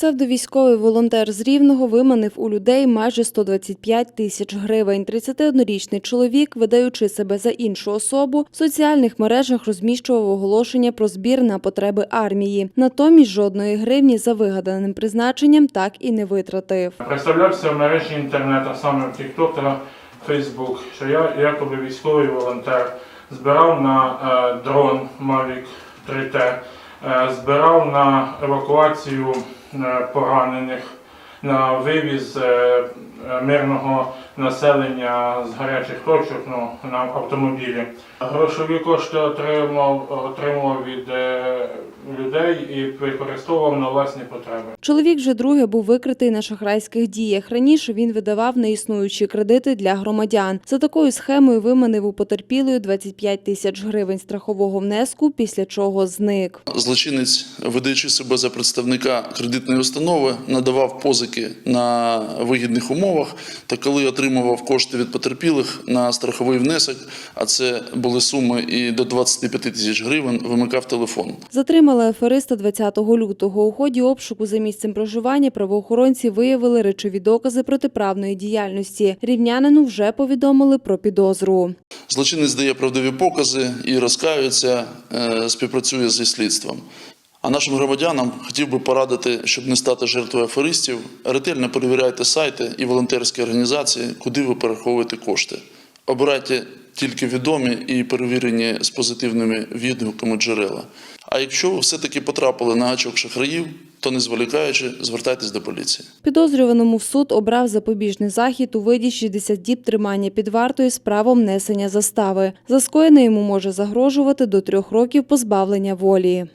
Псевдовійськовий волонтер з Рівного виманив у людей майже 125 тисяч гривень. 31-річний чоловік, видаючи себе за іншу особу, в соціальних мережах розміщував оголошення про збір на потреби армії. Натомість жодної гривні за вигаданим призначенням так і не витратив. Представлявся в мережі інтернет, а саме в TikTok та Facebook, що я якоби військовий волонтер, збирав на е, дрон Mavic 3T, е, збирав на евакуацію е, поранених, на вивіз е, е, мирного населення з гарячих точок ну, на автомобілі. Грошові кошти отримав, отримував від е, людей і використовував на власні потреби. Чоловік вже друге був викритий на шахрайських діях. Раніше він видавав неіснуючі кредити для громадян. За такою схемою виманив у потерпілої 25 тисяч гривень страхового внеску, після чого зник. Злочинець, видаючи себе за представника кредитної установи, надавав позики на вигідних умовах. Та коли отримував кошти від потерпілих на страховий внесок, а це були суми і до 25 тисяч гривень, вимикав телефон. Затримали афериста 20 лютого. У ході обшуку за місцем проживання правоохоронці виявили речові докази протиправної діяльності. Рівнянину вже повідомили про підозру. Злочинець дає правдиві покази і розкаюється, е, співпрацює зі слідством. А нашим громадянам хотів би порадити, щоб не стати жертвою аферистів, ретельно перевіряйте сайти і волонтерські організації, куди ви перераховуєте кошти. Обирайте тільки відомі і перевірені з позитивними відгуками джерела. А якщо ви все-таки потрапили на гачок шахраїв, то не зволікаючи, звертайтесь до поліції. Підозрюваному в суд обрав запобіжний захід у виді 60 діб тримання під вартою з правом несення застави. За скоєне йому може загрожувати до трьох років позбавлення волі.